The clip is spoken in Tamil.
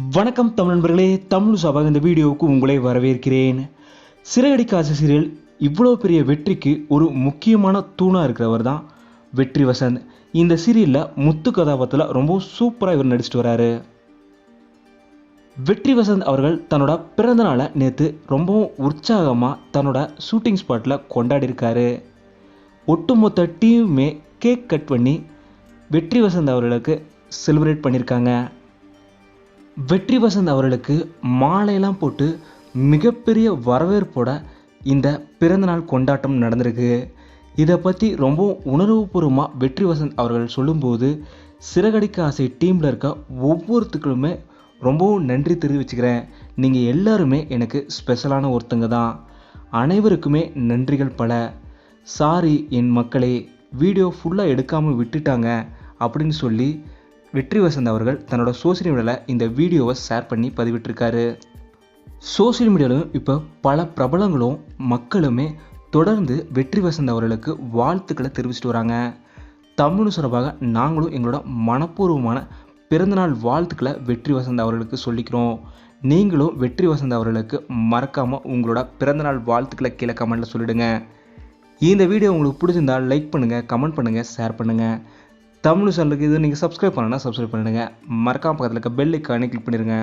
வணக்கம் தமிழ் நண்பர்களே தமிழ் சபாக இந்த வீடியோவுக்கு உங்களை வரவேற்கிறேன். சிறகடி சீரியல் இவ்வளோ பெரிய வெற்றிக்கு ஒரு முக்கியமான தூணாக இருக்கிறவர் தான் வெற்றி வசந்த். இந்த சீரியலில் முத்து கதாபாத்திரத்தில் ரொம்ப சூப்பராக இவர் நடிச்சிட்டு வராரு. வெற்றி வசந்த் அவர்கள் தன்னோட பிறந்த நாளை நேற்று ரொம்பவும் உற்சாகமாக தன்னோட ஷூட்டிங் ஸ்பாட்டில் கொண்டாடியிருக்காரு ஒட்டுமொத்த டீமுமே கேக் கட் பண்ணி வெற்றி வசந்த் அவர்களுக்கு செலிப்ரேட் பண்ணியிருக்காங்க வெற்றி வசந்த் அவர்களுக்கு மாலையெல்லாம் போட்டு மிகப்பெரிய வரவேற்போட இந்த பிறந்தநாள் கொண்டாட்டம் நடந்திருக்கு. இதை பற்றி ரொம்ப உணர்வுபூர்வமாக வெற்றி வசந்த் அவர்கள் சொல்லும்போது சிறகடிக்க ஆசை டீமில் இருக்க ஒவ்வொருத்துக்களுமே ரொம்பவும் நன்றி தெரிவிச்சுக்கிறேன். நீங்கள் எல்லாருமே எனக்கு ஸ்பெஷலான ஒருத்தங்க தான். அனைவருக்குமே நன்றிகள் பல. சாரி என் மக்களே வீடியோ ஃபுல்லாக எடுக்காமல் விட்டுட்டாங்க அப்படின்னு சொல்லி வெற்றி வசந்த் அவர்கள் தன்னோட சோஷியல் மீடியாவில் இந்த வீடியோவை ஷேர் பண்ணி பதிவிட்டிருக்காரு. சோஷியல் மீடியாவிலும் இப்போ பல பிரபலங்களும் மக்களுமே தொடர்ந்து வெற்றி வசந்த் அவர்களுக்கு வாழ்த்துக்களை தெரிவிச்சிட்டு வராங்க. தமிழ் சார்பாக நாங்களும் எங்களோட மனப்பூர்வமான பிறந்தநாள் வாழ்த்துக்களை வெற்றி வசந்த் அவர்களுக்கு சொல்லிக்கிறோம். நீங்களும் வெற்றி வசந்த் அவர்களுக்கு மறக்காமல் உங்களோட பிறந்தநாள் வாழ்த்துக்களை கீழே கமெண்ட்டில் சொல்லிடுங்க. இந்த வீடியோ உங்களுக்கு பிடிச்சிருந்தால் லைக் பண்ணுங்கள் கமெண்ட் பண்ணுங்கள் ஷேர் பண்ணுங்கள் தமிழ் சேனலுக்கு இது நீங்கள் சப்ஸ்கிரைப் பண்ணணும்னா சப்ஸ்கிரைப் பண்ணிடுங்க. மறக்காம பக்கத்தில் இருக்க பெல் ஐக்கானே கிளிக் பண்ணிடுங்க.